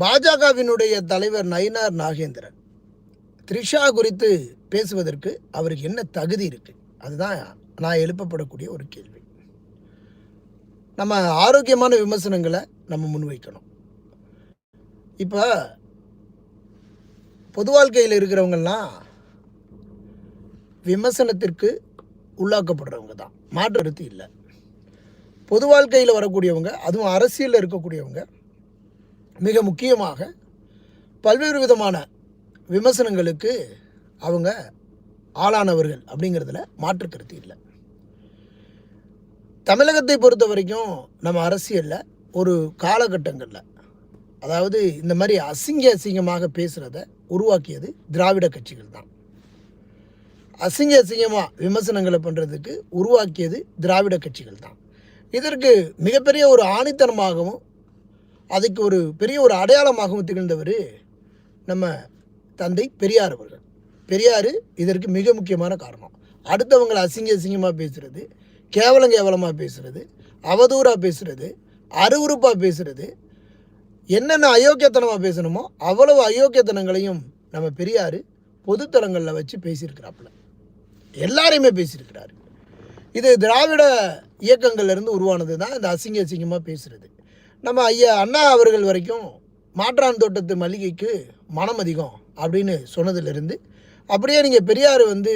பாஜகவினுடைய தலைவர் நயினார் நாகேந்திரன் த்ரிஷா குறித்து பேசுவதற்கு அவருக்கு என்ன தகுதி இருக்குது அதுதான் நான் எழுப்பப்படக்கூடிய ஒரு கேள்வி. நம்ம ஆரோக்கியமான விமர்சனங்களை நம்ம முன்வைக்கணும். இப்போ பொது வாழ்க்கையில் இருக்கிறவங்கெல்லாம் விமர்சனத்திற்கு உள்ளாக்கப்படுறவங்க தான். மாற்று கருத்து இல்லை. பொது வாழ்க்கையில் வரக்கூடியவங்க அதுவும் அரசியலில் இருக்கக்கூடியவங்க மிக முக்கியமாக பல்வேறு விதமான விமர்சனங்களுக்கு அவங்க ஆளானவர்கள் அப்படிங்கிறதுல மாற்றுக்கருத்து இல்லை. தமிழகத்தை பொறுத்த வரைக்கும் நம்ம அரசியலில் ஒரு காலகட்டங்களில் அதாவது இந்த மாதிரி அசிங்க அசிங்கமாக பேசுகிறத உருவாக்கியது திராவிட கட்சிகள் தான். அசிங்க அசிங்கமாக விமர்சனங்களை பண்ணுறதுக்கு உருவாக்கியது திராவிட கட்சிகள் தான். இதற்கு மிகப்பெரிய ஒரு ஆணித்தனமாகவும் அதுக்கு ஒரு பெரிய ஒரு அடையாளமாகவும் திகழ்ந்தவர் நம்ம தந்தை பெரியார் அவர்கள். பெரியார் இதற்கு மிக முக்கியமான காரணம். அடுத்தவங்களை அசிங்க அசிங்கமாக பேசுகிறது கேவலம் கேவலமாக பேசுகிறது அவதூறாக பேசுகிறது அருவறுப்பாக பேசுகிறது என்னென்ன அயோக்கியத்தனமாக பேசணுமோ அவ்வளவு அயோக்கியத்தனங்களையும் நம்ம பெரியார் பொதுத்தலங்களில் வச்சு பேசியிருக்கிறாப்புல. எல்லாரையுமே பேசியிருக்கிறாரு. இது திராவிட இயக்கங்கள்லேருந்து உருவானது தான் இந்த அசிங்க அசிங்கமாக பேசுகிறது நம்ம ஐயா அண்ணா அவர்கள் வரைக்கும் மாற்றான் தோட்டத்து மல்லிகைக்கு மனம் அதிகம் அப்படின்னு சொன்னதுலேருந்து அப்படியே நீங்கள் பெரியார் வந்து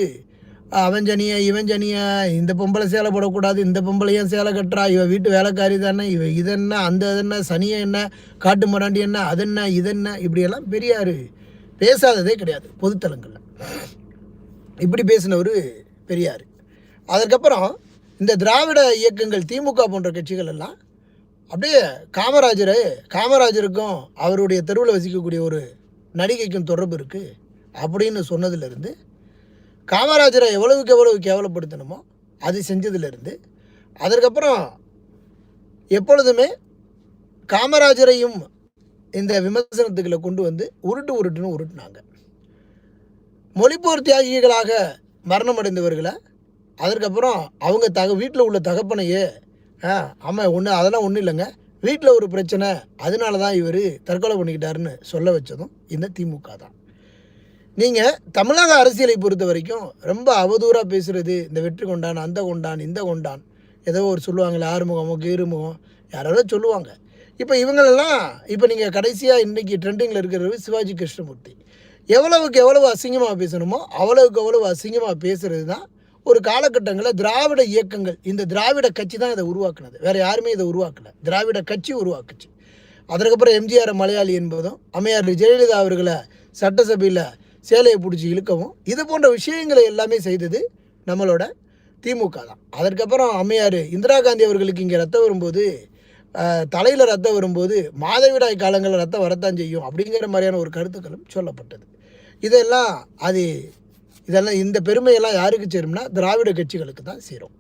அவன் ஜனிய இந்த பொம்பளை சேலை போடக்கூடாது இந்த பொம்பளையும் சேலை கட்டுறா? இவ வீட்டு வேலைக்காரி தானே இவ இதென்ன அந்த இதென்ன சனியை என்ன காட்டு மராண்டி என்ன அதென்ன இதென்ன இப்படியெல்லாம் பெரியார் பேசாததே கிடையாது பொதுத்தலங்களில். இப்படி பேசினவர் பெரியார். அதற்கப்புறம் இந்த திராவிட இயக்கங்கள் திமுக போன்ற கட்சிகள் எல்லாம் அப்படியே காமராஜர் காமராஜருக்கும் அவருடைய தெருவில் வசிக்கக்கூடிய ஒரு நடிகைக்கும் தொடர்பு இருக்குது அப்படின்னு சொன்னதுலேருந்து காமராஜரை எவ்வளவுக்கு எவ்வளவு கேவலப்படுத்தணுமோ அது செஞ்சதுலேருந்து அதற்கப்புறம் எப்பொழுதுமே காமராஜரையும் இந்த விமர்சனத்துக்களை கொண்டு வந்து உருட்டு உருட்டுன்னு உருட்டுனாங்க. மொழிப்போர் தியாகிகளாக மரணம் அடைந்தவர்களை அதற்கப்புறம் அவங்க தக வீட்டில் உள்ள தகப்பனையே ஆ ஆமாம் ஒன்று அதெல்லாம் ஒன்றும் இல்லைங்க. வீட்டில் ஒரு பிரச்சனை அதனால தான் இவர் தற்கொலை பண்ணிக்கிட்டாருன்னு சொல்ல வச்சதும் இந்த திமுக தான். நீங்கள் தமிழக அரசியலை பொறுத்த வரைக்கும் ரொம்ப அவதூறாக பேசுகிறது இந்த வெற்றி கொண்டான் அந்த கொண்டான் இந்த கொண்டான். ஏதோ ஒரு சொல்லுவாங்களே ஆறுமுகமோ கீறுமுகம் யாராவது சொல்லுவாங்க. இப்போ இவங்களெல்லாம் இப்போ நீங்கள் கடைசியாக இன்றைக்கி ட்ரெண்டிங்கில் இருக்கிறது சிவாஜி கிருஷ்ணமூர்த்தி. எவ்வளவுக்கு எவ்வளவு அசிங்கமாக பேசணுமோ அவ்வளவுக்கு அவ்வளவு அசிங்கமாக பேசுகிறது தான் ஒரு காலகட்டங்களில் திராவிட இயக்கங்கள் இந்த திராவிட கட்சி தான் இதை உருவாக்குனது. வேறு யாருமே இதை உருவாக்கலை. திராவிட கட்சி உருவாக்குச்சு. அதற்கப்புறம் எம்ஜிஆர் மலையாளி என்பதும் அம்மையார் ஜெயலலிதா அவர்களை சட்டசபையில் சேலையை பிடிச்சி இழுக்கவும் இது போன்ற விஷயங்களை எல்லாமே செய்தது நம்மளோட திமுக தான். அதற்கப்புறம் அம்மையார் இந்திரா காந்தி அவர்களுக்கு இங்கே ரத்தம் வரும்போது தலையில் ரத்தம் வரும்போது மாதவிடாய் காலங்களில் ரத்தம் வரத்தான் செய்யும் அப்படிங்கிற மாதிரியான ஒரு கருத்துக்களும் சொல்லப்பட்டது. இதெல்லாம் அது இதெல்லாம் இந்த பெருமையெல்லாம் யாருக்கு சேரும்னா திராவிட கட்சிகளுக்கு தான் சேரும்.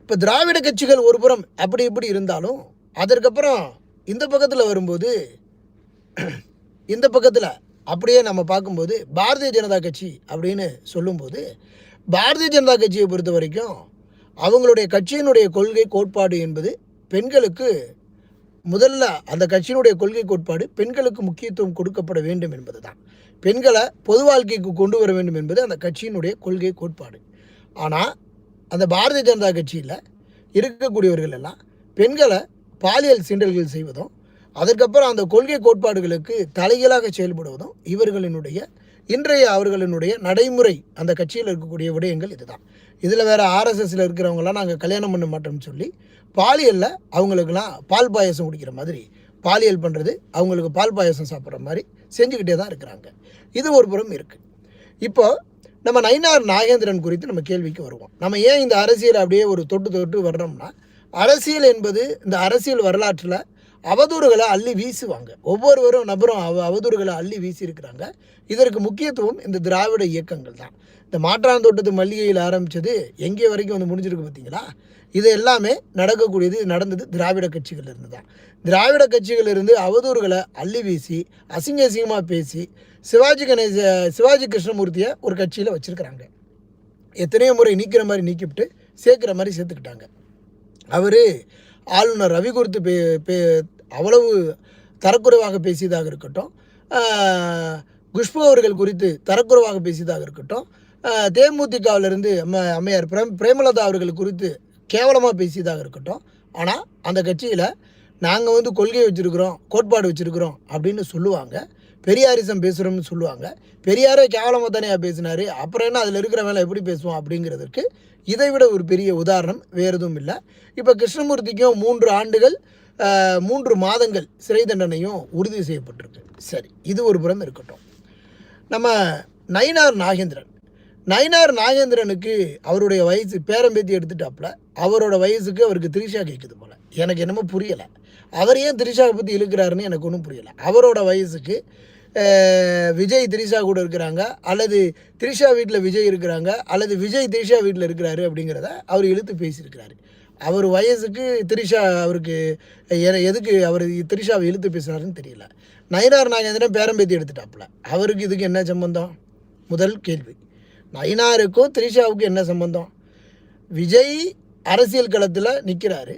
இப்போ திராவிட கட்சிகள் ஒரு புறம் அப்படி இப்படி இருந்தாலும் அதற்கப்புறம் இந்த பக்கத்தில் வரும்போது இந்த பக்கத்தில் அப்படியே நம்ம பார்க்கும்போது பாரதிய ஜனதா கட்சி அப்படின்னு சொல்லும்போது பாரதிய ஜனதா கட்சியை பொறுத்த வரைக்கும் அவங்களுடைய கட்சியினுடைய கொள்கை கோட்பாடு என்பது பெண்களுக்கு முதல்ல அந்த கட்சியினுடைய கொள்கை கோட்பாடு பெண்களுக்கு முக்கியத்துவம் கொடுக்கப்பட வேண்டும் என்பது தான் பெண்களை பொது வாழ்க்கைக்கு கொண்டு வர வேண்டும் என்பது அந்த கட்சியினுடைய கொள்கை கோட்பாடு. ஆனால் அந்த பாரதிய ஜனதா கட்சியில் இருக்கக்கூடியவர்கள் எல்லாம் பெண்களை பாலியல் சீண்டல்கள் செய்வதும் அதற்கப்புறம் அந்த கொள்கை கோட்பாடுகளுக்கு தலைகீழாக செயல்படுவதும் இவர்களினுடைய இன்றைய அவர்களினுடைய நடைமுறை அந்த கட்சியில் இருக்கக்கூடிய விடயங்கள் இதுதான். இதில் வேறு ஆர்எஸ்எஸில் இருக்கிறவங்களாம் நாங்கள் கல்யாணம் பண்ண மாட்டோம்னு சொல்லி பாலியலில் அவங்களுக்கெல்லாம் பால் பாயசம் குடிக்கிற மாதிரி பாலியல் பண்ணுறது அவங்களுக்கு பால் பாயசம் சாப்பிட்ற மாதிரி செஞ்சுக்கிட்டே தான் இருக்கிறாங்க. இது ஒரு புறம் இருக்குது இப்போ நம்ம நயினார் நாகேந்திரன் குறித்து நம்ம கேள்விக்கு வருவோம். நம்ம ஏன் இந்த அரசியல் அப்படியே ஒரு தொட்டு தொட்டு வர்றோம்னா அரசியல் என்பது இந்த அரசியல் வரலாற்றில் அவதூறுகளை அள்ளி வீசுவாங்க. ஒவ்வொருவரும் நபரும் அவ அவதூறுகளை அள்ளி வீசியிருக்கிறாங்க. இதற்கு முக்கியத்துவம் இந்த திராவிட இயக்கங்கள் தான். இந்த மாற்றாந்தோட்டத்து மல்லிகையில் ஆரம்பித்தது எங்கே வரைக்கும் வந்து முடிஞ்சிருக்கு பார்த்தீங்களா? இது எல்லாமே நடக்கக்கூடியது நடந்தது திராவிட கட்சிகளிலிருந்து தான் திராவிட கட்சிகளிலிருந்து அவதூறுகளை அள்ளி வீசி அசிங்க அசிங்கமாக பேசி சிவாஜி கணேச சிவாஜி கிருஷ்ணமூர்த்தியை ஒரு கட்சியில் வச்சுருக்கிறாங்க. எத்தனையோ முறை நீக்கிற மாதிரி நீக்கிவிட்டு சேர்க்குற மாதிரி சேர்த்துக்கிட்டாங்க. அவர் ஆளுநர் ரவி குறித்து பே பே அவ்வளவு தரக்குறைவாக பேசியதாக இருக்கட்டும். குஷ்பு அவர்கள் குறித்து தரக்குறைவாக பேசியதாக இருக்கட்டும். தேமுதிகாவிலிருந்து தேமுதிகவிலிருந்து அம்ம அம்மையார் பிரேம் பிரேமலதா அவர்கள் குறித்து கேவலமாக பேசியதாக இருக்கட்டும். ஆனால் அந்த கட்சியில் நாங்கள் வந்து கொள்கை வச்சுருக்குறோம் கோட்பாடு வச்சுருக்குறோம் அப்படின்னு சொல்லுவாங்க. பெரியாரிசம் பேசுகிறோம்னு சொல்லுவாங்க. பெரியாரே கேவலமாக தானே பேசினார். அப்புறம் என்ன அதில் இருக்கிற வேலை எப்படி பேசுவோம் அப்படிங்கிறதுக்கு இதை விட ஒரு பெரிய உதாரணம் வேறு எதுவும் இல்லை. இப்போ கிருஷ்ணமூர்த்திக்கும் மூன்று ஆண்டுகள் மூன்று மாதங்கள் சிறை தண்டனையும் உறுதி செய்யப்பட்டிருக்கு. சரி இது ஒரு புறம் இருக்கட்டும். நம்ம நயினார் நாகேந்திரன். நயினார் நாகேந்திரனுக்கு அவருடைய வயசு பேரம்பேத்தி எடுத்துட்டாப்புல அவரோட வயசுக்கு அவருக்கு திரிஷா கேட்குது போல். எனக்கு என்னமோ புரியலை. அவர் ஏன் திரிஷாவை பற்றி இழுக்கிறாருன்னு எனக்கு ஒன்றும் புரியலை. அவரோட வயசுக்கு விஜய் திரிஷா கூட இருக்கிறாங்க அல்லது திரிஷா வீட்டில் விஜய் இருக்கிறாங்க அல்லது விஜய் திரிஷா வீட்டில் இருக்கிறாரு அப்படிங்கிறத அவர் இழுத்து பேசியிருக்கிறாரு. அவர் வயசுக்கு திரிஷா அவருக்கு எதுக்கு அவர் திரிஷாவை இழுத்து பேசுகிறாருன்னு தெரியல. நயினார் நாகேந்திரன் பேரம்பேத்தி எடுத்துட்டாப்புல. அவருக்கு இதுக்கு என்ன சம்பந்தம்? முதல் கேள்வி. நயினாருக்கும் த்ரிஷாவுக்கும் என்ன சம்பந்தம்? விஜய் அரசியல் களத்தில் நிற்கிறாரு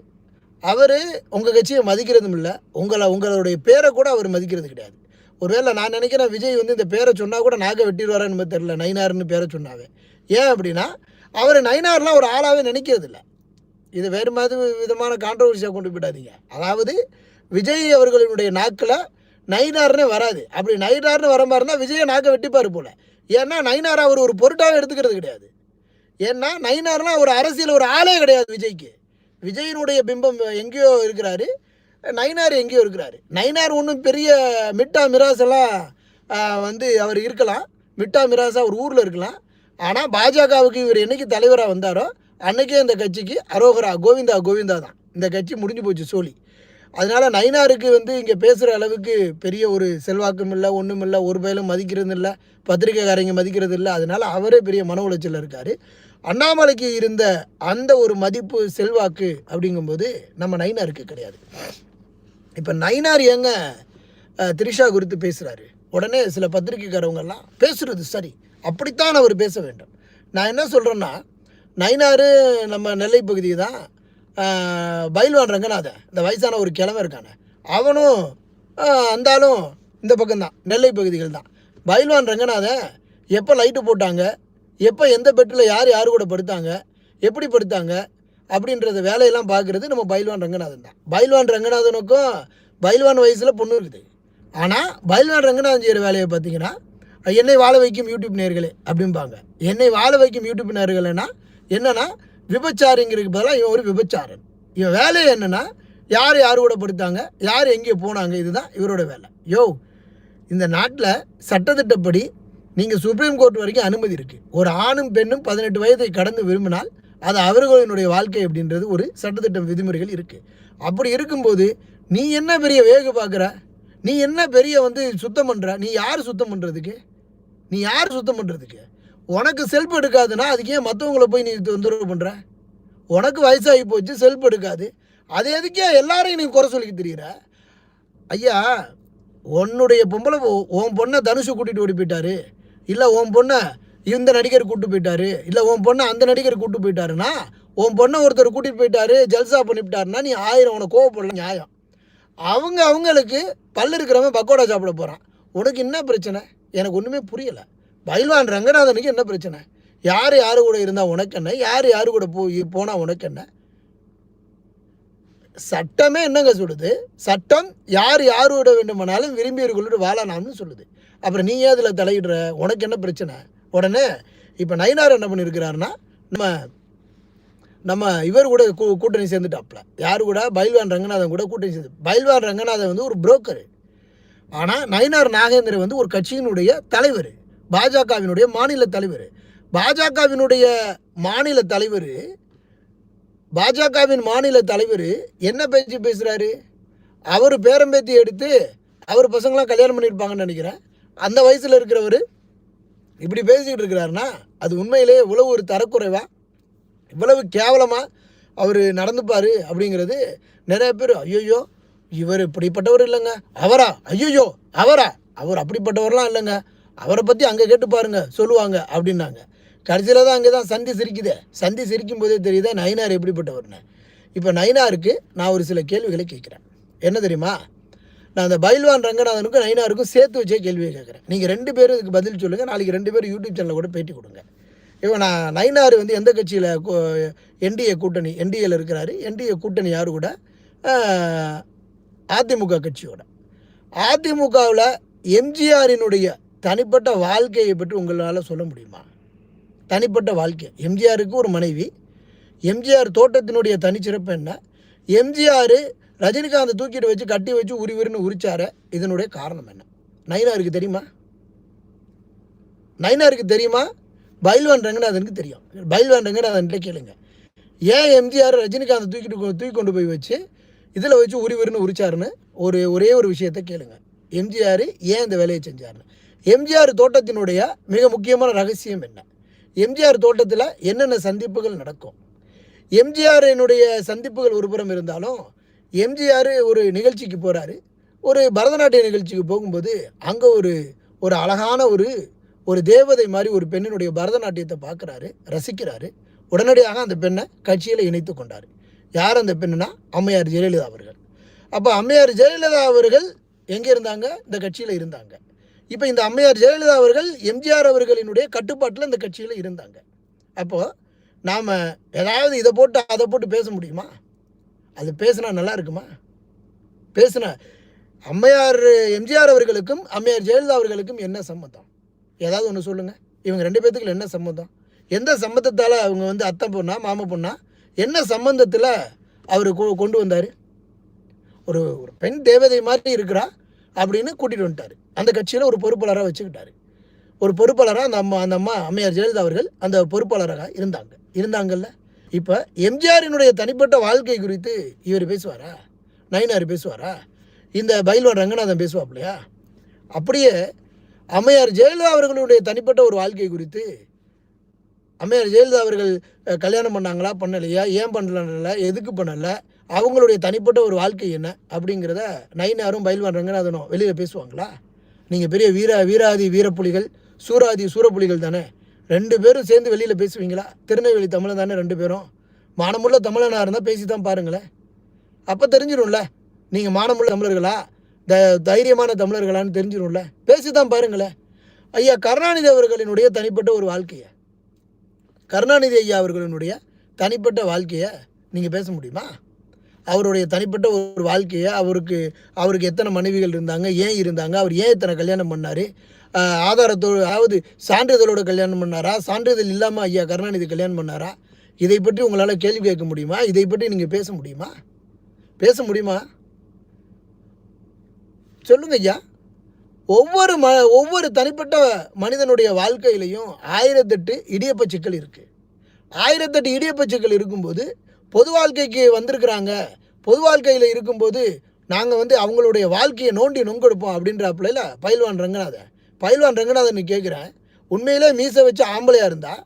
அவர் உங்கள் கட்சியை மதிக்கிறதும் இல்லை. உங்களை உங்களுடைய பேரை கூட அவர் மதிக்கிறது கிடையாது. ஒருவேளை நான் நினைக்கிறேன் விஜய் வந்து இந்த பேரை சொன்னால் கூட நாக வெட்டிடுவாரான்னு தெரில நயினார்னு பேரை சொன்னாவே. ஏன் அப்படின்னா அவர் நயினார்லாம் ஒரு ஆளாகவே நினைக்கிறது இல்லை. இது வேறு மாதிரி விதமான கான்ட்ரவர்சியாக கொண்டு போயிடாதீங்க. அதாவது விஜய் அவர்களுடைய நாக்கில் நயினார்னே வராது. அப்படி நயினார்னு வர மாதிரி இருந்தால் விஜயை நாக்கை வெட்டிப்பார் போல். ஏன்னா நயினார் அவர் ஒரு பொருட்டாக எடுத்துக்கிறது கிடையாது. ஏன்னா நயினார்லாம் ஒரு அரசியல் ஒரு ஆளே கிடையாது விஜய்க்கு. விஜயினுடைய பிம்பம் எங்கேயோ இருக்கிறாரு. நயினார் எங்கேயோ இருக்கிறாரு. நயினார் ஒன்றும் பெரிய மிட்டா மிராஸ் எல்லாம் வந்து அவர் இருக்கலாம். மிட்டா மிராஸாக ஒரு ஊரில் இருக்கலாம். ஆனால் பாஜகவுக்கு இவர் என்னைக்கு தலைவராக வந்தாரோ அன்னைக்கே இந்த கட்சிக்கு அரோகரா கோவிந்தா கோவிந்தா தான். இந்த கட்சி முடிஞ்சு போச்சு சோழி. அதனால நயினாருக்கு வந்து இங்கே பேசுகிற அளவுக்கு பெரிய ஒரு செல்வாக்கும் இல்லை ஒன்றும் இல்லை ஒரு பயிலும் மதிக்கிறது இல்லை பத்திரிக்கைக்காரங்க மதிக்கிறது இல்லை. அதனால அவரே பெரிய மன உளைச்சலில் இருக்கார். அண்ணாமலைக்கு இருந்த அந்த ஒரு மதிப்பு செல்வாக்கு அப்படிங்கும்போது நம்ம நயினாருக்கு கிடையாது. இப்போ நயினார் ஏங்க திரிஷா குறித்து பேசுகிறாரு உடனே சில பத்திரிக்கைக்காரவங்கெல்லாம் பேசுகிறது சரி அப்படித்தான் அவர் பேச வேண்டும். நான் என்ன சொல்கிறேன்னா நயினார் நம்ம நெல்லை பகுதி தான் பயில்வான் ரங்கநாதன். இந்த வயசான ஒரு கிழமை இருக்கானே. அவனும் அந்தாலும் இந்த பக்கம்தான். நெல்லை பகுதிகள் தான். பயில்வான் ரங்கநாதன் எப்போ லைட்டு போட்டாங்க? எப்போ எந்த பெட்டில் யார் யார் கூட படுத்தாங்க? எப்படி படுத்தாங்க? அப்படின்றத வேலையெல்லாம் பார்க்குறது நம்ம பயில்வான் ரங்கநாதன் தான். பயில்வான் ரங்கநாதனுக்கும் பயில்வான் வயசில் பொண்ணு இருக்குது. ஆனால் பயில்வான் ரங்கநாதன் செய்கிற வேலையை பார்த்தீங்கன்னா என்னை வாழ வைக்கும் யூடியூப் நேர்களே அப்படிம்பாங்க. என்னை வாழ வைக்கும் யூடியூப் நேர்கள்னா என்னென்னா விபச்சாரிங்கிறதுக்கு பதிலாக இவன் ஒரு விபச்சாரன். இவன் வேலை என்னென்னா யார் யார் கூட படுத்தாங்க யார் எங்கே போனாங்க இதுதான் இவரோட வேலை. யோ இந்த நாட்டில் சட்டத்திட்டப்படி நீங்கள் சுப்ரீம் கோர்ட் வரைக்கும் அனுமதி இருக்குது ஒரு ஆணும் பெண்ணும் பதினெட்டு வயதை கடந்து விரும்பினால் அது அவர்களினுடைய வாழ்க்கை அப்படின்றது ஒரு சட்டத்திட்டம் விதிமுறைகள் இருக்குது அப்படி இருக்கும்போது நீ என்ன பெரிய வேக பார்க்குற? நீ என்ன பெரிய வந்து சுத்தம் பண்ணுற நீ யார் சுத்தம் பண்ணுறதுக்கு நீ யார் சுத்தம் பண்ணுறதுக்கு உனக்கு செல்ஃப் எடுக்காதுன்னா அதுக்கு ஏன் மற்றவங்கள போய் நீ தொந்தரவு பண்ணுற உனக்கு வயசாகி போச்சு செல்ஃப் எடுக்காது. அது எதுக்கே எல்லாரையும் நீ குறை சொல்லிக்க தெரியுற? ஐயா உன்னுடைய பொம்பளை உன் பொண்ணை தனுஷை கூட்டிகிட்டு ஓடி போயிட்டாரு. இல்லை உன் பொண்ணை இந்த நடிகர் கூப்பிட்டு போயிட்டாரு. இல்லை உன் பொண்ணை அந்த நடிகர் கூப்பிட்டு போயிட்டாருன்னா உன் பொண்ணை ஒருத்தர் கூட்டிகிட்டு போயிட்டாரு ஜல்சா பண்ணிவிட்டாருன்னா நீ ஆயிரம் உனக்கு கோவப்படல நியாயம். அவங்க அவங்களுக்கு பல்லு இருக்கிறவன் பக்கோடா சாப்பிட போகிறான் உனக்கு என்ன பிரச்சனை? எனக்கு ஒன்றுமே புரியலை. பைல்வான் ரங்கநாதனுக்கு என்ன பிரச்சனை? யார் யார் கூட இருந்தால் உனக்கு என்ன? யார் யார் கூட போய் போனால் உனக்கு என்ன? சட்டமே என்னங்க சொல்லுது? சட்டம் யார் யாரோட வேண்டுமானாலும் விரும்பியவர்களோடு வாழலாம்னு சொல்லுது. அப்புறம் நீ ஏன் அதில் தலையிடுற? உனக்கு என்ன பிரச்சனை? உடனே இப்போ நயினார் என்ன பண்ணியிருக்கிறாருன்னா நம்ம நம்ம இவர் கூட கூ கூட்டணி சேர்ந்துட்டாப்ல. யார் கூட? பைல்வான் ரங்கநாதன் கூட கூட்டணி சேர்ந்து பைல்வான் ரங்கநாதன் வந்து ஒரு புரோக்கர் ஆனால் நயினார் நாகேந்திரன் வந்து ஒரு கட்சியினுடைய தலைவர். பாஜகவினுடைய மாநில தலைவர். பாஜகவினுடைய மாநில தலைவர் பாஜகவின் மாநில தலைவர் என்ன பேச்சு பேசுகிறாரு அவர் பேரம்பேத்தி எடுத்து அவர் பசங்களாம் கல்யாணம் பண்ணியிருப்பாங்கன்னு நினைக்கிறேன். அந்த வயசில் இருக்கிறவர் இப்படி பேசிக்கிட்டு இருக்கிறாருன்னா அது உண்மையிலேயே இவ்வளவு ஒரு தரக்குறைவா? இவ்வளவு கேவலமாக அவர் நடந்துப்பார் அப்படிங்கிறது நிறைய பேர் ஐயோயோ இவர் இப்படிப்பட்டவர் இல்லைங்க. அவரா? ஐயோயோ அவரா? அவர் அப்படிப்பட்டவர்லாம் இல்லைங்க. அவரை பற்றி அங்கே கேட்டு பாருங்க சொல்லுவாங்க அப்படின்னாங்க. கடைசியில் தான் அங்கே தான் சந்தி சிரிக்குதே. சந்தி சிரிக்கும் போதே தெரியுதா நயினார் எப்படிப்பட்டவர்னு. இப்போ நயினாருக்கு நான் ஒரு சில கேள்விகளை கேட்குறேன். என்ன தெரியுமா? நான் அந்த பைல்வான் ரங்கநாதனுக்கும் நயினாருக்கும் சேர்த்து வச்சே கேள்வியை கேட்குறேன். நீங்கள் ரெண்டு பேரும் இதுக்கு பதில் சொல்லுங்கள் நாளைக்கு ரெண்டு பேரும் யூடியூப் சேனலில் கூட பேட்டி கொடுங்க. இப்போ நான் நயினார் வந்து எந்த கட்சியில் என்டிஏ கூட்டணி என்டிஏல இருக்கிறாரு என்டிஏ கூட்டணி யார் கூட? அதிமுக கட்சியோட. அதிமுகவில் எம்ஜிஆரினுடைய தனிப்பட்ட வாழ்க்கையை பற்றி உங்களால் சொல்ல முடியுமா? தனிப்பட்ட வாழ்க்கை. எம்ஜிஆருக்கு ஒரு மனைவி. எம்ஜிஆர் தோட்டத்தினுடைய தனிச்சிறப்பு என்ன? எம்ஜிஆர் ரஜினிகாந்த் தூக்கிட்டு வச்சு கட்டி வச்சு உரி உரிச்சார இதனுடைய காரணம் என்ன? நைனாருக்கு தெரியுமா? நைனாருக்கு தெரியுமா? பைல்வான் ரங்கநாதனுக்கு தெரியும். பைல்வான் ரங்கநாதன்கிட்ட கேளுங்க. ஏன் எம்ஜிஆர் ரஜினிகாந்த் தூக்கிட்டு கொ- தூக்கி கொண்டு போய் வச்சு இதில் வச்சு உரி உரிச்சாருன்னு ஒரு ஒரே ஒரு விஷயத்தை கேளுங்க. எம்ஜிஆர் ஏன் இந்த வேலையை செஞ்சாருன்னு. எம்ஜிஆர் தோட்டத்தினுடைய மிக முக்கியமான ரகசியம் என்ன? எம்ஜிஆர் தோட்டத்தில் என்னென்ன சந்திப்புகள் நடக்கும்? எம்ஜிஆரினுடைய சந்திப்புகள் ஒரு புறம் இருந்தாலும் எம்ஜிஆர் ஒரு நிகழ்ச்சிக்கு போகிறாரு ஒரு பரதநாட்டிய நிகழ்ச்சிக்கு போகும்போது அங்கே ஒரு ஒரு அழகான ஒரு ஒரு தேவதை மாதிரி ஒரு பெண்ணினுடைய பரதநாட்டியத்தை பார்க்குறாரு ரசிக்கிறாரு. உடனடியாக அந்த பெண்ணை கட்சியில் இணைத்து கொண்டார். யார் அந்த பெண்ணுனா அம்மையார் ஜெயலலிதா அவர்கள். அப்போ அம்மையார் ஜெயலலிதா அவர்கள் எங்கே இருந்தாங்க? இந்த கட்சியில் இருந்தாங்க. இப்போ இந்த அம்மையார் ஜெயலலிதா அவர்கள் எம்ஜிஆர் அவர்களினுடைய கட்டுப்பாட்டில் இந்த கட்சியில் இருந்தாங்க. அப்போது நாம் ஏதாவது இதை போட்டு அதை போட்டு பேச முடியுமா? அது பேசுனா நல்லா இருக்குமா? பேசுனா அம்மையார் எம்ஜிஆர் அவர்களுக்கும் அம்மையார் ஜெயலலிதா அவர்களுக்கும் என்ன சம்மந்தம்? ஏதாவது ஒன்று சொல்லுங்கள் இவங்க ரெண்டு பேர்த்துக்குள்ள என்ன சம்மந்தம்? எந்த சம்மந்தத்தால் அவங்க வந்து அத்தை பொண்ணா மாமா பொண்ணா என்ன சம்பந்தத்தில் அவர் கொ- கொண்டு வந்தார்? ஒரு ஒரு பெண் தேவதை மாதிரி இருக்கிறா அப்படின்னு கூட்டிகிட்டு வந்துட்டார். அந்த கட்சியில் ஒரு பொறுப்பாளராக வச்சுக்கிட்டாரு. ஒரு பொறுப்பாளராக அந்த அம்மா அந்த அம்மா அம்மையார் ஜெயலலிதா அவர்கள் அந்த பொறுப்பாளராக இருந்தாங்க. இருந்தாங்கல்ல? இப்போ எம்ஜிஆரினுடைய தனிப்பட்ட வாழ்க்கை குறித்து இவர் பேசுவாரா? நயினார் பேசுவாரா? இந்த பயில்வான் ரங்கநாதன் பேசுவாப்பிலையா அப்படியே அம்மையார் ஜெயலலிதா அவர்களுடைய தனிப்பட்ட ஒரு வாழ்க்கை குறித்து அம்மையார் ஜெயலலிதா அவர்கள் கல்யாணம் பண்ணாங்களா பண்ணலையா ஏன் பண்ணல எதுக்கு பண்ணலை அவங்களுடைய தனிப்பட்ட ஒரு வாழ்க்கை என்ன அப்படிங்கிறத நயினாரும் பயில்வான் ரங்கநாதனும் வெளியில் பேசுவாங்களா? நீங்கள் பெரிய வீர வீராதி வீரப்புலிகள் சூராதி சூரப்புலிகள் தானே? ரெண்டு பேரும் சேர்ந்து வெளியில் பேசுவீங்களா? திருநெல்வேலி தமிழன் தானே ரெண்டு பேரும்? மானமுள்ள தமிழனாக இருந்தால் பேசி தான் பாருங்களேன். அப்போ தெரிஞ்சிடும்ல நீங்கள் மானமுள்ள தமிழர்களா? த தைரியமான தமிழர்களான்னு தெரிஞ்சிடும்ல பேசி தான் பாருங்களேன். ஐயா கருணாநிதி அவர்களினுடைய தனிப்பட்ட ஒரு வாழ்க்கையை. கருணாநிதி ஐயா அவர்களினுடைய தனிப்பட்ட வாழ்க்கையை நீங்கள் பேச முடியுமா? அவருடைய தனிப்பட்ட ஒரு வாழ்க்கையை அவருக்கு அவருக்கு எத்தனை மனைவிகள் இருந்தாங்க ஏன் இருந்தாங்க அவர் ஏன் இத்தனை கல்யாணம் பண்ணார் ஆதாரத்தோடு அதாவது சான்றிதழோட கல்யாணம் பண்ணாரா சான்றிதழ் இல்லாமல் ஐயா கருணாநிதி கல்யாணம் பண்ணாரா இதை பற்றி உங்களால் கேள்வி கேட்க முடியுமா? இதை பற்றி நீங்கள் பேச முடியுமா? பேச முடியுமா? சொல்லுங்க ஐயா. ஒவ்வொரு ம ஒவ்வொரு தனிப்பட்ட மனிதனுடைய வாழ்க்கையிலையும் ஆயிரத்தெட்டு இடியப்ப சிக்கல் இருக்குது ஆயிரத்தெட்டு இடியப்ப சிக்கல் இருக்கும்போது பொது வாழ்க்கைக்கு வந்திருக்கிறாங்க பொது வாழ்க்கையில் இருக்கும்போது நாங்கள் வந்து அவங்களுடைய வாழ்க்கையை நோண்டி நொங்கெடுப்போம் அப்படின்றப்பல பயில்வான் ரங்கநாதன் பயில்வான் ரங்கநாதன் கேட்குறேன் உண்மையிலே மீசை வச்சு ஆம்பளையாக இருந்தால்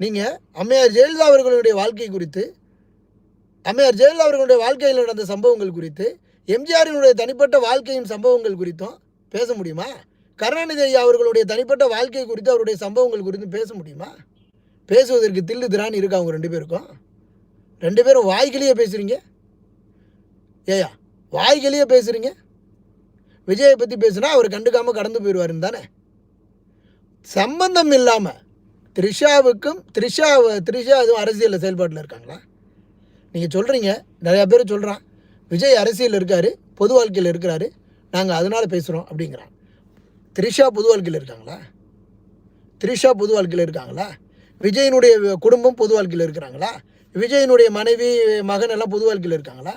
நீங்கள் அம்மையார் ஜெயலலிதா அவர்களுடைய வாழ்க்கை குறித்து அம்மையார் ஜெயலலிதா அவர்களுடைய வாழ்க்கையில் நடந்த சம்பவங்கள் குறித்து எம்ஜிஆரினுடைய தனிப்பட்ட வாழ்க்கையின் சம்பவங்கள் குறித்தும் பேச முடியுமா? கருணாநிதி ஐயா அவர்களுடைய தனிப்பட்ட வாழ்க்கை குறித்து அவருடைய சம்பவங்கள் குறித்து பேச முடியுமா? பேசுவதற்கு தில்லு திராணி இருக்கா அவங்க ரெண்டு பேருக்கும்? ரெண்டு பேரும் வாய்க்கிலேயே பேசுகிறீங்க ஏயா வாய்கலியே பேசுகிறீங்க விஜயை பற்றி பேசுனா அவர் கண்டுக்காமல் கடந்து போயிடுவாருன்னு தானே? சம்பந்தம் இல்லாமல் த்ரிஷாவுக்கும் த்ரிஷா த்ரிஷா எதுவும் அரசியலில் செயல்பாட்டில் இருக்காங்களா? நீங்கள் சொல்கிறீங்க நிறையா பேர் சொல்கிறான் விஜய் அரசியல் இருக்கார் பொது வாழ்க்கையில் இருக்கிறாரு நாங்கள் அதனால் பேசுகிறோம் அப்படிங்கிறான். த்ரிஷா பொது வாழ்க்கையில் இருக்காங்களா? த்ரிஷா பொது வாழ்க்கையில் இருக்காங்களா? விஜயினுடைய குடும்பம் பொது வாழ்க்கையில் இருக்கிறாங்களா? விஜயினுடைய மனைவி மகன் எல்லாம் பொது வாழ்க்கையில் இருக்காங்களா?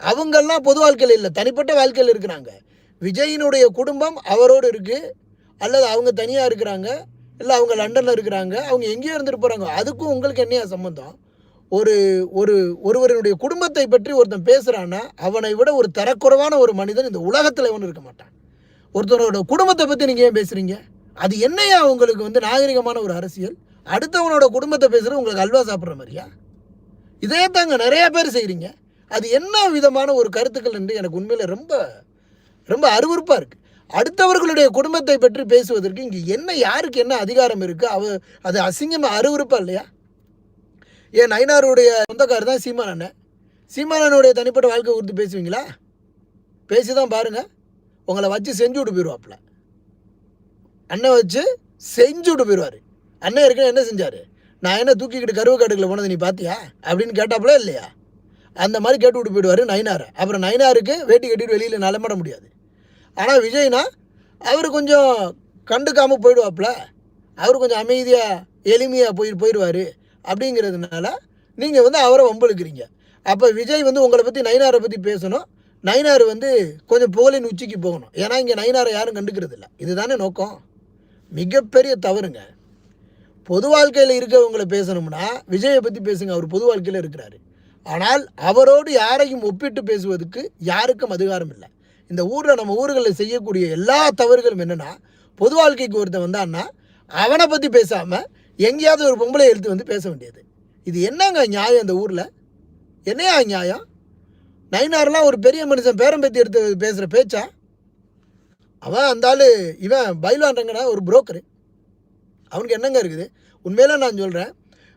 அவங்கெல்லாம் பொது வாழ்க்கையில் இல்லை. தனிப்பட்ட வாழ்க்கையில் இருக்கிறாங்க. விஜயினுடைய குடும்பம் அவரோடு இருக்குது அல்லது அவங்க தனியாக இருக்கிறாங்க. இல்லை அவங்க லண்டனில் இருக்கிறாங்க. அவங்க எங்கேயோ இருந்துட்டு போகிறாங்க அதுக்கும் உங்களுக்கு என்னையா சம்மந்தம் ஒரு ஒரு ஒருவருடைய குடும்பத்தை பற்றி ஒருத்தன் பேசுகிறான்னா அவனை விட ஒரு தரக்குறைவான ஒரு மனிதன் இந்த உலகத்தில் எவனும் இருக்க மாட்டான். ஒருத்தரோட குடும்பத்தை பற்றி நீங்கள் ஏன் பேசுகிறீங்க அது என்னையா உங்களுக்கு வந்து நாகரிகமான ஒரு அரசியல்? அடுத்தவனோட குடும்பத்தை பேசுகிற உங்களுக்கு அல்வா சாப்பிட்ற மாதிரியா? இதே தாங்க நிறைய பேர் செய்கிறீங்க அது என்ன விதமான ஒரு கருத்துக்கள் என்று எனக்கு உண்மையில் ரொம்ப ரொம்ப அருவருப்பாக இருக்குது அடுத்தவர்களுடைய குடும்பத்தை பற்றி பேசுவதற்கு இங்கே என்ன யாருக்கு என்ன அதிகாரம் இருக்குது அவ அது அசிங்கமாக அருவருப்பா இல்லையா? ஏன் நயனாருடைய சொந்தக்கார் தான் சீமான் அண்ணன். சீமானனுடைய தனிப்பட்ட வாழ்க்கை குறித்து பேசுவீங்களா? பேசி தான் பாருங்கள் உங்களை வச்சு செஞ்சு விட்டு போயிடுவாப்புல அண்ணன் வச்சு செஞ்சு விட்டு போயிடுவார் அண்ணன் ஏற்கனவே என்ன செஞ்சார்? நான் என்ன தூக்கிக்கிட்டு கருவ போனது நீ பார்த்தியா அப்படின்னு கேட்டாப்புல இல்லையா? அந்த மாதிரி கேட்டு விட்டு போயிடுவார் நைனாரை அப்புறம் நைனாருக்கு வேட்டி கட்டிட்டு வெளியில் நலமாட முடியாது. ஆனால் விஜய்னா அவர் கொஞ்சம் கண்டுக்காமல் போயிடுவாப்புல. அவர் கொஞ்சம் அமைதியாக எளிமையாக போய் போயிடுவார். அப்படிங்கிறதுனால நீங்கள் வந்து அவரை வம்பளுக்குறீங்க அப்போ விஜய் வந்து உங்களை பற்றி நைனாரை பற்றி பேசணும். நைனார் வந்து கொஞ்சம் புகழின் உச்சிக்கு போகணும். ஏன்னா இங்கே நைனாரை யாரும் கண்டுக்கிறது இல்லை இதுதானே நோக்கம். மிகப்பெரிய தவறுங்க. பொது வாழ்க்கையில் இருக்கவங்களை பேசணும்னா விஜயை பற்றி பேசுங்க. அவர் பொது வாழ்க்கையில் இருக்கிறாரு. ஆனால் அவரோடு யாரையும் ஒப்பிட்டு பேசுவதற்கு யாருக்கும் அதிகாரம் இல்லை. இந்த ஊரில் நம்ம ஊர்களில் செய்யக்கூடிய எல்லா தவறுகளும் என்னென்னா பொது வாழ்க்கைக்கு ஒருத்தன் வந்தான்னா அவனை பற்றி பேசாமல் எங்கேயாவது ஒரு பொம்பளை எடுத்து வந்து பேச வேண்டியது. இது என்னங்க நியாயம் இந்த ஊரில்? என்னையா நியாயம்? நைனார்லாம் ஒரு பெரிய மனுஷன் பேரம்பேத்தி எடுத்து பேசுகிற பேச்சா? அவன் அந்த ஆள் இவன் பைல்வான் ரங்கனா ஒரு புரோக்கரு. அவனுக்கு என்னங்க இருக்குது? உண்மையில நான் சொல்கிறேன்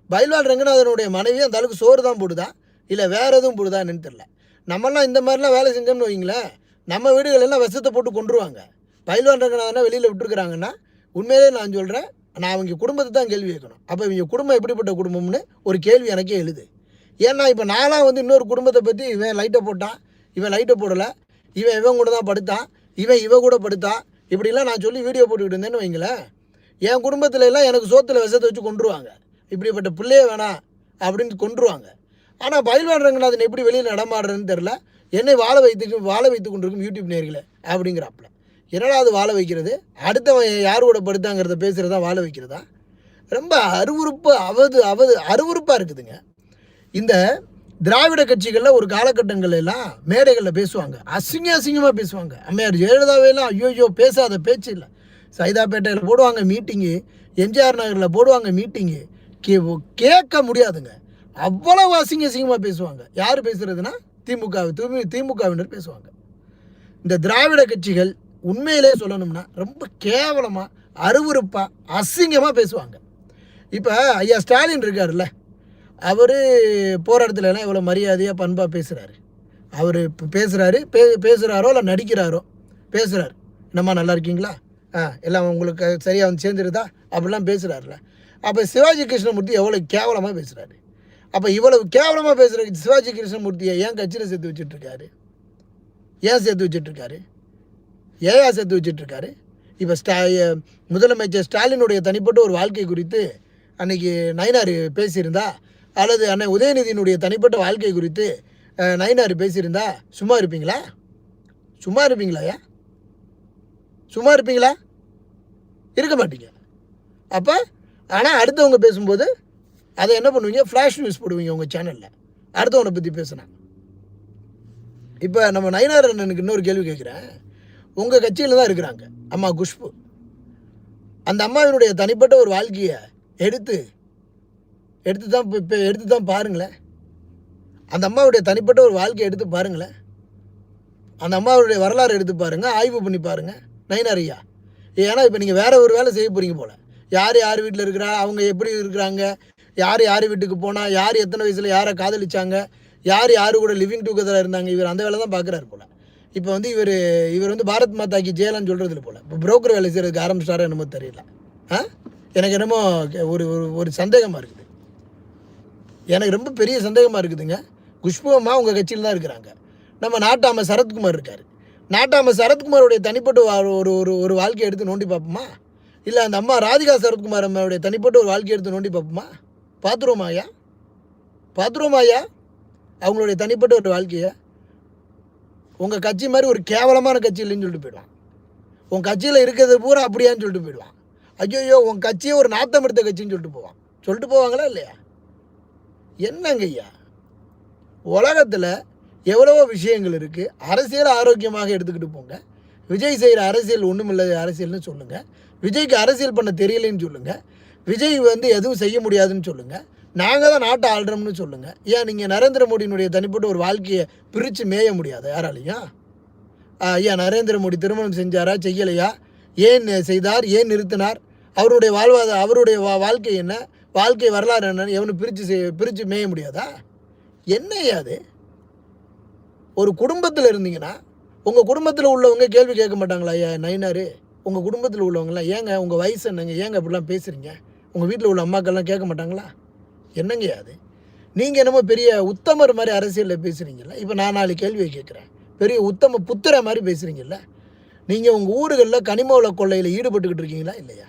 பைல்வான் ரங்கநாதனுடைய மனைவி அந்த அளவுக்கு சோறு தான் போடுதா? இல்லை வேறு எதுவும் போடுதா என்னன்னு தெரில நம்மலாம் இந்த மாதிரிலாம் வேலை செஞ்சோம்னு வைங்களேன் நம்ம வீடுகளெல்லாம் விஷத்தை போட்டு கொண்டுருவாங்க பயில்வான் ரங்கநாதனா வெளியில் விட்டுருக்குறாங்கன்னா உண்மையிலே நான் சொல்கிறேன் நான் அவங்க குடும்பத்தை தான் கேள்வி கேட்கணும். அப்போ இவங்க குடும்பம் எப்படிப்பட்ட குடும்பம்னு ஒரு கேள்வி எனக்கே எழுது. ஏன்னா இப்போ நான்லாம் வந்து இன்னொரு குடும்பத்தை பற்றி இவன் லைட்டை போட்டான் இவன் லைட்டை போடலை இவன் இவன் கூட தான் படுத்தான் இவன் இவன் கூட படுத்தான் இப்படிலாம் நான் சொல்லி வீடியோ போட்டுக்கிட்டு இருந்தேன்னு வைங்களேன் என் குடும்பத்துல எல்லாம் எனக்கு சோத்தில் விஷத்தை வச்சு கொண்டுருவாங்க இப்படிப்பட்ட பிள்ளையே வேணாம் அப்படின்னு கொண்டுருவாங்க ஆனால் பயில்வான் ரங்கநாதன் எப்படி வெளியில் நடமாடுறதுன்னு தெரில என்னை வாழ வைத்து வாழ வைத்து கொண்டிருக்கும் யூடியூப் நேர்களை அப்படிங்கிறாப்புல. என்னடா அது வாழ வைக்கிறது? அடுத்தவன் யார் கூட படுத்தாங்கிறத பேசுகிறதா வாழ வைக்கிறதா? ரொம்ப அருவறுப்பு அவது அவது அருவறுப்பாக இருக்குதுங்க. இந்த திராவிட கட்சிகளில் ஒரு காலகட்டங்கள்ல எல்லாம் மேடைகளில் பேசுவாங்க. அசிங்க அசிங்கமாக பேசுவாங்க. அம்மையார் ஜெயலலிதாவையெல்லாம் ஐயோ ஐயோ பேசாத பேச்சு இல்லை. சைதாப்பேட்டையில் போடுவாங்க மீட்டிங்கு எம்ஜிஆர் நகரில் போடுவாங்க மீட்டிங்கு கே கேட்க முடியாதுங்க. அவ்வளவு அசிங்க அசிங்கமாக பேசுவாங்க. யார் பேசுகிறதுனா திமுக திமு திமுகவினர் பேசுவாங்க. இந்த திராவிட கட்சிகள் உண்மையிலே சொல்லணும்னா ரொம்ப கேவலமாக அருவருப்பாக அசிங்கமாக பேசுவாங்க. இப்போ ஐயா ஸ்டாலின் இருக்கார்ல அவர் போகிற இவ்வளோ மரியாதையாக பண்பாக பேசுகிறாரு அவர் இப்போ பேசுகிறாரு பே பேசுகிறாரோ இல்லை நடிக்கிறாரோ பேசுகிறாரு என்னம்மா நல்லா இருக்கீங்களா? ஆ எல்லாம் உங்களுக்கு சரியாக வந்து சேர்ந்துருதா? அப்படிலாம் பேசுகிறாருல அப்போ சிவாஜி கிருஷ்ணமூர்த்தி எவ்வளோ கேவலமாக பேசுகிறாரு அப்போ இவ்வளவு கேவலமாக பேசுகிற சிவாஜி கிருஷ்ணமூர்த்தியை ஏன் கட்சியில் சேர்த்து வச்சுட்ருக்காரு? ஏன் சேர்த்து வச்சுட்ருக்காரு? ஏயா சேர்த்து வச்சிட்ருக்காரு? இப்போ ஸ்டா முதலமைச்சர் ஸ்டாலினுடைய தனிப்பட்ட ஒரு வாழ்க்கை குறித்து அன்னைக்கு நயினார் பேசியிருந்தா அல்லது அன்னை உதயநிதியினுடைய தனிப்பட்ட வாழ்க்கை குறித்து அஹ், நயினார் பேசியிருந்தா சும்மா இருப்பீங்களா? சும்மா இருப்பீங்களா ஐயா சும்மா இருப்பீங்களா? இருக்க மாட்டீங்க. அப்போ ஆனால் அடுத்தவங்க பேசும்போது அதை என்ன பண்ணுவீங்க? ஃப்ளாஷ் நியூஸ் போடுவீங்க உங்கள் சேனலில் அடுத்தவனை பற்றி பேசுனா. இப்போ நம்ம நயனார் அண்ணனுக்கு இன்னொரு கேள்வி கேட்குறேன். உங்கள் கட்சியில் தான் இருக்கிறாங்க அம்மா குஷ்பு. அந்த அம்மாவினுடைய தனிப்பட்ட ஒரு வாழ்க்கையை எடுத்து எடுத்து தான் இப்போ எடுத்து தான் பாருங்களேன். அந்த அம்மாவுடைய தனிப்பட்ட ஒரு வாழ்க்கையை எடுத்து பாருங்களேன். அந்த அம்மாவுடைய வரலாறு எடுத்து பாருங்கள் ஆய்வு பண்ணி பாருங்கள் நயினார் ஐயா ஏன்னா இப்போ நீங்கள் வேறு ஒரு வேலை செய்ய போகிறீங்க போல். யார் யார் வீட்டில் இருக்கிறா அவங்க எப்படி இருக்கிறாங்க யார் யார் வீட்டுக்கு போனால் யார் எத்தனை வயசில் யாரை காதலிச்சாங்க யார் யார் கூட லிவிங் டுகெதராக இருந்தாங்க இவர் அந்த வேலை தான் பார்க்குறாரு போல். இப்போ வந்து இவர் இவர் வந்து பாரத் மாதாக்கு ஜெயலான்னு சொல்கிறதுல போல். இப்போ புரோக்கர் வேலை செய்கிறதுக்கு ஆரம்பிச்சிட்டாரோ என்னமோ தெரியல. ஆ? எனக்கு என்னமோ ஒரு ஒரு- ஒரு சந்தேகமாக இருக்குது. எனக்கு ரொம்ப பெரிய சந்தேகமாக இருக்குதுங்க. குஷ்பு அம்மா உங்கள் கட்சியில் தான் இருக்கிறாங்க. நம்ம நாட்டாம சரத்குமார் இருக்கார். நாட்டாம சரத்குமாருடைய தனிப்பட்ட வா- ஒரு ஒரு ஒரு வாழ்க்கையை எடுத்து நோண்டி பார்ப்போமா? இல்லை அந்த அம்மா ராதிகா சரத்குமார் அம்மாவுடைய தனிப்பட்ட ஒரு வாழ்க்கையை எடுத்து நோண்டி பார்ப்போமா? பார்த்துருவோமா ஐயா பார்த்துருவோமா ஐயா அவங்களுடைய தனிப்பட்ட ஒரு வாழ்க்கையை உங்கள் கட்சி மாதிரி ஒரு கேவலமான கட்சி இல்லைன்னு சொல்லிட்டு போயிடுவான். உன் கட்சியில் இருக்கிறது பூரா அப்படியான்னு சொல்லிட்டு போயிடுவான். ஐயோ உன் கட்சியை ஒரு நாத்தம் எடுத்த கட்சின்னு சொல்லிட்டு போவான். சொல்லிட்டு போவாங்களா இல்லையா? என்னங்க ஐயா? உலகத்தில் எவ்வளவோ விஷயங்கள் இருக்குது அரசியல் ஆரோக்கியமாக எடுத்துக்கிட்டு போங்க. விஜய் செய்கிற அரசியல் ஒன்றுமில்லாத அரசியல்னு சொல்லுங்கள் விஜய்க்கு அரசியல் பண்ண தெரியலைன்னு சொல்லுங்கள் விஜய் வந்து எதுவும் செய்ய முடியாதுன்னு சொல்லுங்கள் நாங்கள் தான் நாட்டை ஆள்றோம்னு சொல்லுங்கள் ஏன் நீங்கள் நரேந்திர மோடியினுடைய தனிப்பட்ட ஒரு வாழ்க்கையை பிரித்து மேய முடியாது? யாராலையும் ஆ, நரேந்திர மோடி திருமணம் செஞ்சாரா? செய்யலையா? ஏன் செய்தார்? ஏன் நிறுத்தினார்? அவருடைய வாழ்வாத அவருடைய வா வாழ்க்கை என்ன? வாழ்க்கை வரலாறு என்னன்னு எவனு பிரித்து செய் பிரித்து மேய முடியாதா? என்ன அது? ஒரு குடும்பத்தில் இருந்தீங்கன்னா உங்கள் குடும்பத்தில் உள்ளவங்க கேள்வி கேட்க மாட்டாங்களா? ஐயா நைனாரு உங்கள் குடும்பத்தில் உள்ளவங்களாம் ஏங்க உங்கள் வயசு என்னங்க? ஏங்க அப்படிலாம் பேசுகிறீங்க உங்கள் வீட்டில் உள்ள அம்மாக்கள்லாம் கேட்க மாட்டாங்களா? என்னங்க அது? நீங்கள் என்னமோ பெரிய உத்தமர் மாதிரி அரசியலில் பேசுகிறீங்கல்ல இப்போ நான் நாலு கேள்வியை கேட்குறேன். பெரிய உத்தம புத்திர மாதிரி பேசுகிறீங்கல்ல நீங்கள் உங்கள் ஊர்களில் கனிமவள கொள்ளையில் ஈடுபட்டுக்கிட்டு இருக்கீங்களா இல்லையா?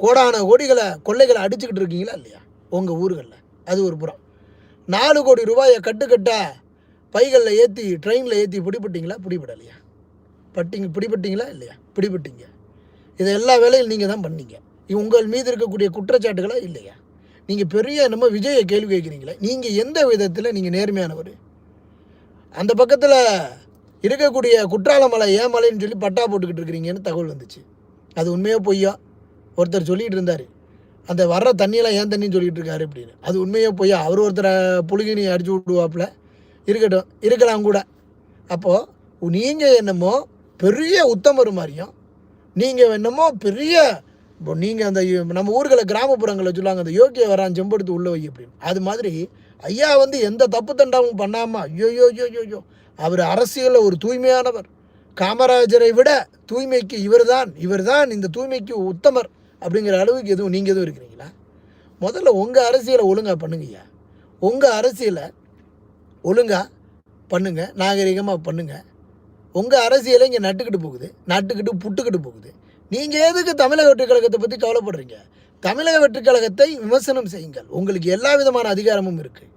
கோடான கோடிகளை கொள்ளைகளை அடிச்சுக்கிட்டு இருக்கீங்களா இல்லையா? உங்கள் ஊர்களில். அது ஒரு புறம். நாலு கோடி ரூபாயை கட்டுக்கட்டா பைகளில் ஏற்றி ட்ரெயினில் ஏற்றி பிடிபட்டீங்களா? பிடிபடலையா? பட்டிங்க பிடிபட்டிங்களா இல்லையா? பிடிபட்டிங்க. இதை எல்லா வேலையும் நீங்கள் தான் பண்ணீங்க. உங்கள் மீது இருக்கக்கூடிய குற்றச்சாட்டுகளா இல்லையா? நீங்கள் பெரிய என்னமோ விஜயை கேள்வி கேட்குறீங்களே நீங்கள் எந்த விதத்தில் நீங்கள் நேர்மையானவர்? அந்த பக்கத்தில் இருக்கக்கூடிய குற்றாலமலை ஏன் மலைன்னு சொல்லி பட்டா போட்டுக்கிட்டு இருக்கிறீங்கன்னு தகவல் வந்துச்சு. அது உண்மையோ பொய்யா? ஒருத்தர் சொல்லிகிட்டு இருந்தார். அந்த வர்ற தண்ணியெல்லாம் ஏன் தண்ணின்னு சொல்லிகிட்டு இருக்காரு அப்படின்னு. அது உண்மையோ பொய்யா? அவர் ஒருத்தரை புழுகினி அடிச்சு விடுவாப்புல. இருக்கட்டும் இருக்கலாம் கூட. அப்போது நீங்கள் என்னமோ பெரிய உத்தமர் மாதிரியும் நீங்கள் என்னமோ பெரிய இப்போ நீங்கள் அந்த நம்ம ஊர்களில் கிராமப்புறங்களில் சொல்லுவாங்க அந்த யோக்கிய வரான் செம்பெடுத்து உள்ள வை அப்படின்னு. அது மாதிரி ஐயா வந்து எந்த தப்பு தண்டாவும் பண்ணாமல் ஐயோ யோ யோ யோ யோ அவர் அரசியலில் ஒரு தூய்மையானவர். காமராஜரை விட தூய்மைக்கு இவர்தான் இவர்தான் இந்த தூய்மைக்கு உத்தமர் அப்படிங்கிற அளவுக்கு எதுவும் நீங்கள் எதுவும் இருக்கிறீங்களா? முதல்ல உங்கள் அரசியலை ஒழுங்காக பண்ணுங்கய்யா உங்கள் அரசியலை ஒழுங்காக பண்ணுங்கள் நாகரிகமாக பண்ணுங்கள் உங்கள் அரசியலை இங்கே நட்டுக்கிட்டு போகுது நட்டுக்கிட்டு புட்டுக்கிட்டு போகுது. நீங்கள் எதுக்கு தமிழக வெற்றிக் கழகத்தை பற்றி கவலைப்படுறீங்க? தமிழக வெற்றிக்கழகத்தை விமர்சனம் செய்யுங்கள். உங்களுக்கு எல்லா விதமான அதிகாரமும் இருக்குது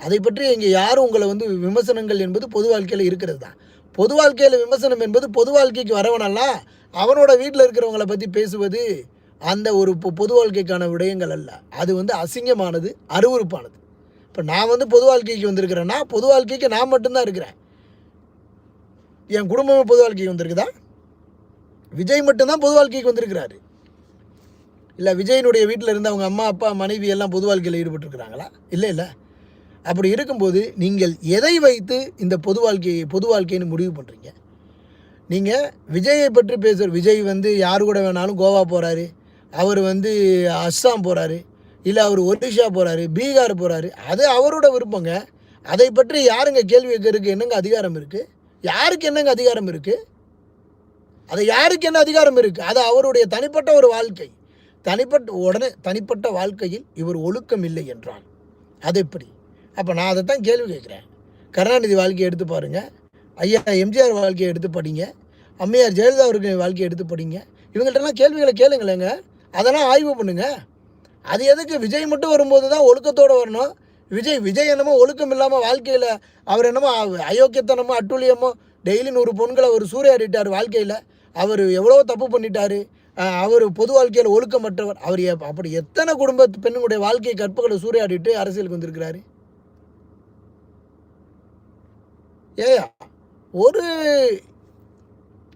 அதை பற்றி இங்கே யாரும் உங்களை வந்து விமர்சனங்கள் என்பது பொது வாழ்க்கையில் இருக்கிறது தான். பொது வாழ்க்கையில் விமர்சனம் என்பது பொது வாழ்க்கைக்கு வரவனெல்லாம் அவனோட வீட்டில் இருக்கிறவங்கள பற்றி பேசுவது அந்த ஒரு பொது வாழ்க்கைக்கான விடயங்கள் அல்ல. அது வந்து அசிங்கமானது அருவருப்பானது. இப்போ நான் வந்து பொது வாழ்க்கைக்கு வந்திருக்கிறேன்னா பொது வாழ்க்கைக்கு நான் மட்டும்தான் இருக்கிறேன். என் குடும்பமே பொது வாழ்க்கைக்கு வந்திருக்குதா? விஜய் மட்டும்தான் பொது வாழ்க்கைக்கு வந்திருக்கிறாரு. இல்லை விஜயனுடைய வீட்டில் இருந்து அவங்க அம்மா அப்பா மனைவி எல்லாம் பொது வாழ்க்கையில் ஈடுபட்டிருக்கிறாங்களா? இல்லை இல்லை. அப்படி இருக்கும்போது நீங்கள் எதை வைத்து இந்த பொது வாழ்க்கையை பொது வாழ்க்கைன்னு முடிவு பண்ணுறீங்க நீங்கள் விஜயை பற்றி பேசுகிற விஜய் வந்து யார் கூட வேணாலும் கோவா போகிறாரு அவர் வந்து அஸ்ஸாம் போகிறாரு இல்லை அவர் ஒடிஷா போகிறாரு பீகார் போகிறாரு அது அவரோட விருப்பங்க. அதை பற்றி யாருங்க கேள்வி கேட்கறதுக்கு என்னங்க அதிகாரம் இருக்குது யாருக்கு என்னங்க அதிகாரம் இருக்குது அது யாருக்கு என்ன அதிகாரம் இருக்குது அது அவருடைய தனிப்பட்ட ஒரு வாழ்க்கை. தனிப்பட்ட உடனே தனிப்பட்ட வாழ்க்கையில் இவர் ஒழுக்கம் இல்லை என்றால் அது எப்படி? அப்போ நான் அதை தான் கேள்வி கேட்குறேன். கருணாநிதி வாழ்க்கையை எடுத்து பாருங்கள் ஐயா எம்ஜிஆர் வாழ்க்கையை எடுத்து படிங்க. அம்மையார் ஜெயலலிதா அவர்கள் வாழ்க்கையை எடுத்து படிங்க. இவங்கள்ட்டலாம் கேள்விகளை கேளுங்களேங்க. அதெல்லாம் ஆய்வு பண்ணுங்கள் அது எதுக்கு? விஜய் மட்டும் வரும்போது தான் ஒழுக்கத்தோடு வரணும். விஜய் விஜய் என்னமோ ஒழுக்கம் இல்லாமல் வாழ்க்கையில் அவர் என்னமோ அயோக்கியத்தனமோ அட்டுழியமோ டெய்லி நூறு பொண்களை அவர் சூறையாடிட்டார் வாழ்க்கையில். அவர் எவ்வளோ தப்பு பண்ணிட்டாரு. அவர் பொது வாழ்க்கையில் ஒழுக்கமற்றவர். அவர் அப்படி எத்தனை குடும்ப பெண்ணுடைய வாழ்க்கை கற்புகளை சூறையாடிட்டு அரசியலுக்கு வந்திருக்கிறாரு? ஏயா ஒரு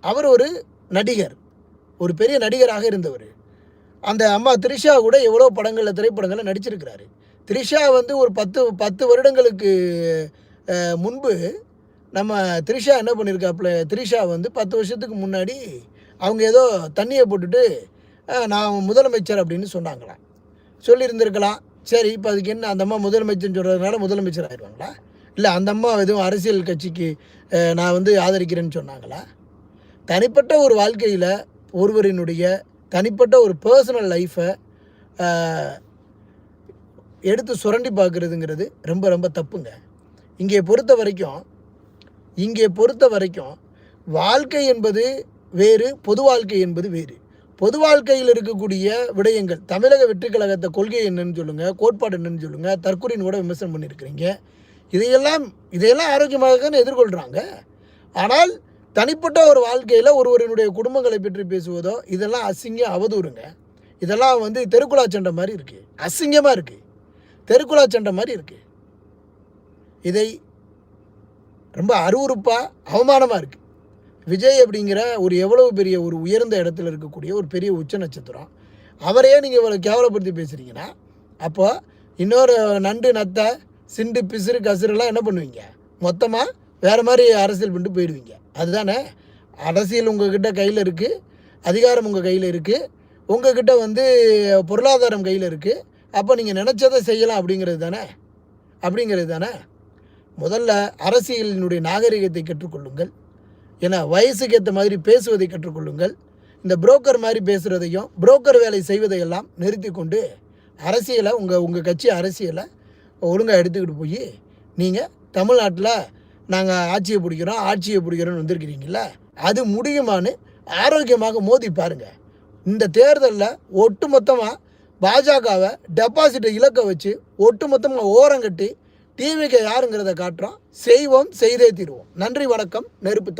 அவர் ஒரு நடிகர். ஒரு பெரிய நடிகராக இருந்தவர். அந்த அம்மா த்ரிஷா கூட எவ்வளோ படங்களில் திரைப்படங்களில் நடிச்சிருக்கிறாரு. த்ரிஷா வந்து ஒரு பத்து பத்து வருடங்களுக்கு முன்பு நம்ம த்ரிஷா என்ன பண்ணியிருக்காப்புல த்ரிஷா வந்து பத்து வருஷத்துக்கு முன்னாடி அவங்க ஏதோ தண்ணியை போட்டுட்டு நான் முதலமைச்சர் அப்படின்னு சொன்னாங்களாம். சொல்லியிருந்திருக்கலாம். சரி இப்போ அதுக்கு என்ன? அந்த அம்மா முதலமைச்சர்னு சொல்கிறதுனால முதலமைச்சர் ஆயிடுவாங்களா? இல்லை அந்த அம்மா எதுவும் அரசியல் கட்சிக்கு நான் வந்து ஆதரிக்கிறேன்னு சொன்னாங்களா? தனிப்பட்ட ஒரு வாழ்க்கையில் ஒருவரினுடைய தனிப்பட்ட ஒரு பர்சனல் லைஃப்பை எடுத்து சுரண்டி பார்க்குறதுங்கிறது ரொம்ப ரொம்ப தப்புங்க. இங்கே பொறுத்த வரைக்கும் இங்கே பொறுத்த வரைக்கும் வாழ்க்கை என்பது வேறு பொது வாழ்க்கை என்பது வேறு. பொது வாழ்க்கையில் இருக்கக்கூடிய விடயங்கள் தமிழக வெற்றி கழகத்தை கொள்கை என்னன்னு சொல்லுங்கள் கோட்பாடு என்னன்னு சொல்லுங்கள் தற்கொலைன்னு கூட விமர்சனம் பண்ணியிருக்கிறீங்க. இதையெல்லாம் இதையெல்லாம் ஆரோக்கியமாக எதிர்கொள்கிறாங்க ஆனால் தனிப்பட்ட ஒரு வாழ்க்கையில் ஒருவரினுடைய குடும்பங்களை பற்றி பேசுவதோ இதெல்லாம் அசிங்க அவதூறுங்க. இதெல்லாம் வந்து தெருக்குழா சண்டை மாதிரி இருக்குது அசிங்கமாக இருக்குது தெருக்குழா சண்டை மாதிரி இருக்குது இதை ரொம்ப அருவறுப்பாக அவமானமாக இருக்குது விஜய் அப்படிங்கிற ஒரு எவ்வளவு பெரிய ஒரு உயர்ந்த இடத்துல இருக்கக்கூடிய ஒரு பெரிய உச்ச நட்சத்திரம். அவரையே நீங்கள் இவ்வளோ கேவலப்படுத்தி பேசுகிறீங்கன்னா அப்போ இன்னொரு நண்டு நத்தை சிண்டு பிசுறு கசுறுலாம் என்ன பண்ணுவீங்க? மொத்தமாக வேறு மாதிரி அரசியல் பண்ணிட்டு போயிடுவீங்க. அதுதானே? அரசியல் உங்ககிட்ட கையில் இருக்குது அதிகாரம் உங்கள் கையில் இருக்குது உங்ககிட்ட வந்து பொருளாதாரம் கையில் இருக்குது அப்போ நீங்கள் நினச்சதை செய்யலாம் அப்படிங்கிறது தானே? அப்படிங்கிறது தானே? முதல்ல அரசியலினுடைய நாகரிகத்தை கற்றுக்கொள்ளுங்கள். ஏன்னா வயசுக்கு ஏற்ற மாதிரி பேசுவதை கற்றுக்கொள்ளுங்கள். இந்த புரோக்கர் மாதிரி பேசுகிறதையும் புரோக்கர் வேலை செய்வதையெல்லாம் நிறுத்தி கொண்டு அரசியலை உங்கள் உங்கள் கட்சி அரசியலை ஒழுங்காக எடுத்துக்கிட்டு போய் நீங்கள் தமிழ்நாட்டில் நாங்கள் ஆட்சியை பிடிக்கிறோம் ஆட்சியை பிடிக்கிறோன்னு வந்திருக்கிறீங்கள அது முடியுமான்னு ஆரோக்கியமாக மோதி பாருங்கள் இந்த தேர்தலில் ஒட்டுமொத்தமாக பாஜகவை டெபாசிட்டை இலக்க வச்சு ஒட்டு மொத்தமாக ஓரங்கட்டி டிவிக்கு யாருங்கிறத காட்டுறோம். செய்வோம் செய்தே தீருவோம். நன்றி வணக்கம். நெருப்புத்தம்